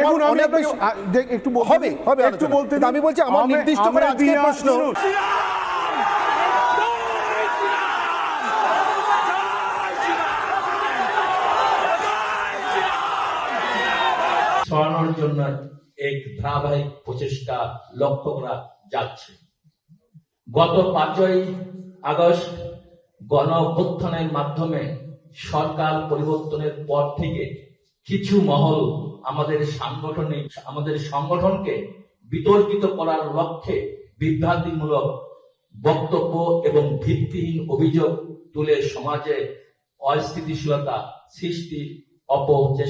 আমার অনেক একটু হবে হবে একটু বলতে আমি বলছি আমার নির্দিষ্ট করে দিয়া- প্রশ্ন। সরানোর জন্য এক ধারাবাহিক প্রচেষ্টা লক্ষ্য করা যাচ্ছে। গত পাঁচই আগস্ট গণ অভ্যুত্থানের মাধ্যমে সরকার পরিবর্তনের পর থেকে কিছু মহল আমাদের সাংগঠনিক, আমাদের সংগঠনকে বিতর্কিত করার লক্ষ্যে বিভ্রান্তিমূলক বক্তব্য এবং ভিত্তিহীন অভিযোগ তুলে সমাজে অস্থিতিশীলতা সৃষ্টি, অপচেষ্টা